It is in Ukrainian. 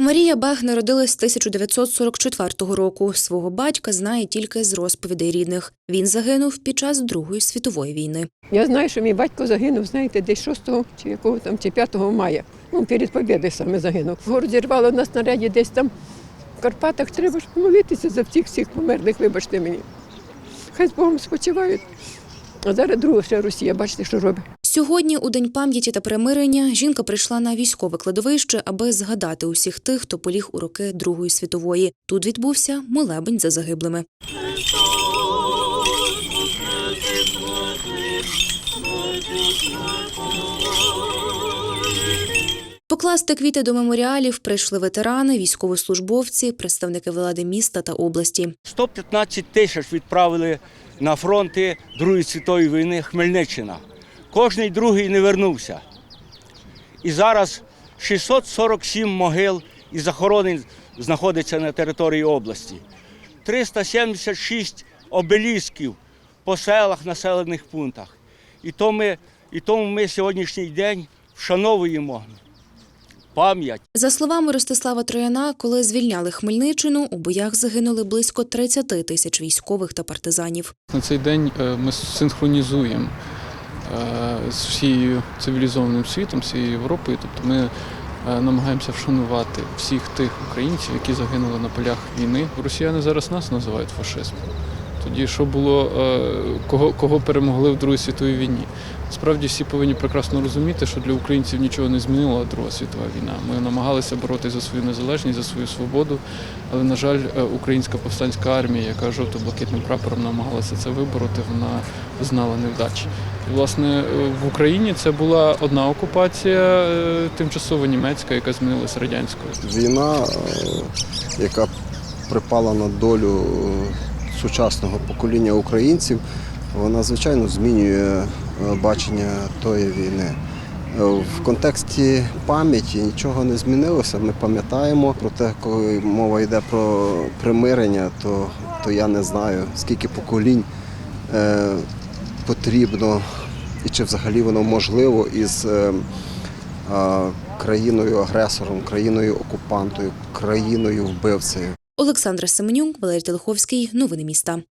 Марія Бег народилась 1944 року. Свого батька знає тільки з розповідей рідних. Він загинув під час Другої світової війни. Я знаю, що мій батько загинув, знаєте, десь 6 чи якого там, чи 5 мая. Ну, перед Побєдою саме загинув. Город зірвало на снаряді десь там в Карпатах. Треба ж помолитися за всіх всіх померлих, вибачте мені. Хай з Богом спочивають. А зараз друга ще Росія, бачите, що робить. Сьогодні, у день пам'яті та примирення, жінка прийшла на військове кладовище, аби згадати усіх тих, хто поліг у роки Другої світової. Тут відбувся молебень за загиблими. Покласти квіти до меморіалів прийшли ветерани, військовослужбовці, представники влади міста та області. 115 тисяч відправили на фронти Другої світової війни Хмельниччина. Кожний другий не вернувся. І зараз 647 могил і захоронень знаходиться на території області. 376 обелісків по селах, населених пунктах. І, то ми, і тому ми сьогоднішній день вшановуємо пам'ять. За словами Ростислава Трояна, коли звільняли Хмельниччину, у боях загинули близько 30 тисяч військових та партизанів. На цей день е, ми синхронізуємо з всією цивілізованим світом, всією Європою. Тобто ми е, намагаємося вшанувати всіх тих українців, які загинули на полях війни. Росіяни зараз нас називають фашизмом. Тоді що було, е, кого, кого перемогли в Другій світовій війні? Справді всі повинні прекрасно розуміти, що для українців нічого не змінила Друга світова війна. Ми намагалися боротися за свою незалежність, за свою свободу, але, на жаль, е, українська повстанська армія, яка жовто-блакитним прапором намагалася це вибороти, вона знала невдачі. І, власне, е, в Україні це була одна окупація, тимчасово німецька, яка змінилася радянською. Війна, яка припала на долю сучасного покоління українців, вона звичайно змінює е, бачення тої війни. Е, В контексті пам'яті нічого не змінилося. Ми пам'ятаємо про те, коли мова йде про примирення, то, то я не знаю, скільки поколінь е, потрібно і чи взагалі воно можливо із е, країною-агресором, країною-окупантою, країною-вбивцею. Олександра Семенюк, Валерій Телеховський. Новини міста.